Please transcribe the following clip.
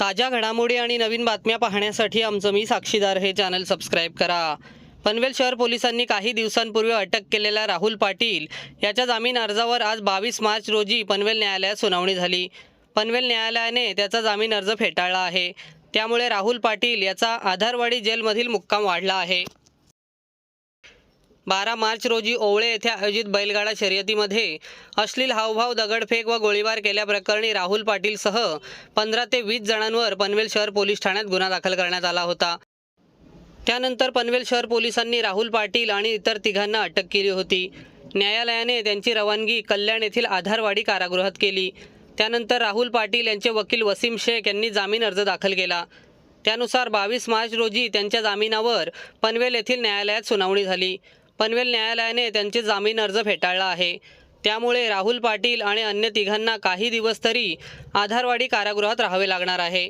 ताज्या घडामोडी आणि नवीन बातम्या पाहण्यासाठी आमचं मी साक्षीदार हे चॅनल सबस्क्राईब करा. पनवेल शहर पोलिसांनी काही दिवसांपूर्वी अटक केलेल्या राहुल पाटील याच्या जामीन अर्जावर आज बावीस मार्च रोजी पनवेल न्यायालयात सुनावणी झाली. पनवेल न्यायालयाने त्याचा जामीन अर्ज फेटाळला आहे. त्यामुळे राहुल पाटील याचा आधारवाडी जेलमधील मुक्काम वाढला आहे. बारा मार्च रोजी ओवळे येथे आयोजित बैलगाडा शर्यतीमध्ये अश्लील हावभाव दगडफेक व गोळीबार केल्याप्रकरणी राहुल पाटीलसह पंधरा ते वीस जणांवर पनवेल शहर पोलीस ठाण्यात गुन्हा दाखल करण्यात आला होता. त्यानंतर पनवेल शहर पोलिसांनी राहुल पाटील आणि इतर तिघांना अटक केली होती. न्यायालयाने त्यांची रवानगी कल्याण येथील आधारवाडी कारागृहात केली. त्यानंतर राहुल पाटील यांचे वकील वसीम शेख यांनी जामीन अर्ज दाखल केला. त्यानुसार बावीस मार्च रोजी त्यांच्या जामिनावर पनवेल येथील न्यायालयात सुनावणी झाली. पनवेल न्यायालयाने त्यांचे जामीन अर्ज फेटाळला आहे. त्यामुळे राहुल पाटील आणि अन्य तिघांना काही दिवस तरी आधारवाडी कारागृहात राहावे लागणार आहे.